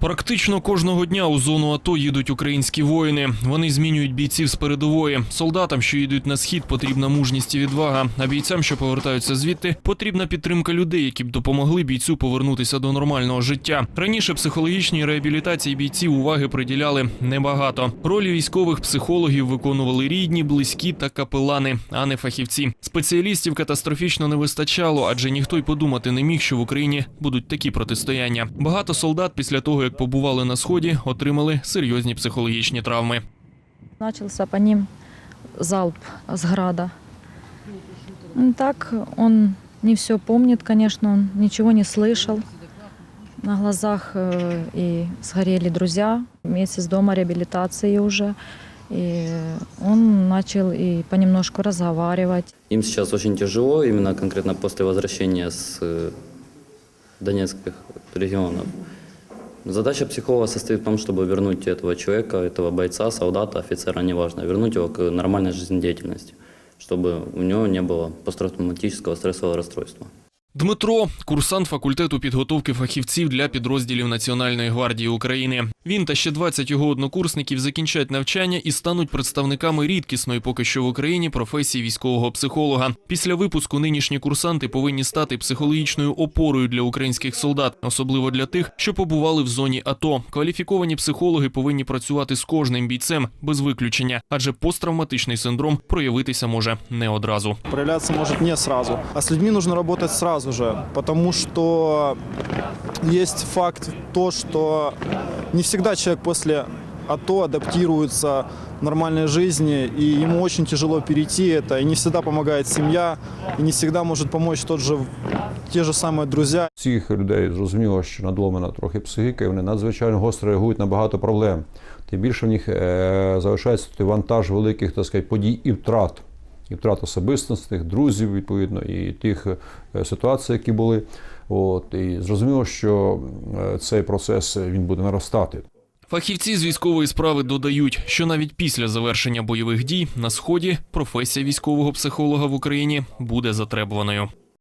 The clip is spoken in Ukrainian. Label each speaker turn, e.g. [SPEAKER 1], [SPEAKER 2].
[SPEAKER 1] Практично кожного дня у зону АТО їдуть українські воїни. Вони змінюють бійців з передової. Солдатам, що їдуть на схід, потрібна мужність і відвага. А бійцям, що повертаються звідти, потрібна підтримка людей, які б допомогли бійцю повернутися до нормального життя. Раніше психологічній реабілітації бійців уваги приділяли небагато. Ролі військових психологів виконували рідні, близькі та капелани, а не фахівці. Спеціалістів катастрофічно не вистачало, адже ніхто й подумати не міг, що в Україні будуть такі протистояння. Багато солдат після того, як побували на сході, отримали серйозні психологічні травми.
[SPEAKER 2] Начался по ним залп с града. Ну, Так, он не все помнит, конечно, он ничего не слышал. На глазах э, и сгорели друзья. Месяц дома реабилитации уже. И он начал и понемножку разговаривать.
[SPEAKER 3] Им сейчас очень тяжело, именно конкретно после возвращения с э, донецких регионов. Задача психолога состоит в том, чтобы вернуть этого человека, этого бойца, солдата, офицера, неважно, вернуть его к нормальной жизнедеятельности, чтобы у него не было посттравматического стрессового расстройства.
[SPEAKER 1] Дмитро курсант факультету підготовки фахівців для підрозділів Національної гвардії України. Він та ще 20 його однокурсників закінчать навчання і стануть представниками рідкісної поки що в Україні професії військового психолога. Після випуску нинішні курсанти повинні стати психологічною опорою для українських солдат, особливо для тих, що побували в зоні АТО. Кваліфіковані психологи повинні працювати з кожним бійцем без виключення, адже посттравматичний синдром проявитися може не одразу.
[SPEAKER 4] проявляться может не сразу. А с людьми нужно работать сразу же, потому что есть факт то, что не всегда человек после АТО адаптируется в нормальной жизни, и ему очень тяжело перейти это, и не всегда помогает семья, и не всегда может помочь тот же, те же самые друзья.
[SPEAKER 5] Цих людей зрозуміло, що надломана трохи психіка, і вони надзвичайно гостро реагують на багато проблем. Тим більше в них е, залишається вантаж великих так сказати, подій і втрат. І втрат особистостей, друзів, відповідно, і тих е, ситуацій, які були. От, і зрозуміло, що е, цей процес е, він буде наростати.
[SPEAKER 1] Фахівці з військової справи додають, що навіть після завершення бойових дій на сході професія військового психолога в Україні буде затребуваною.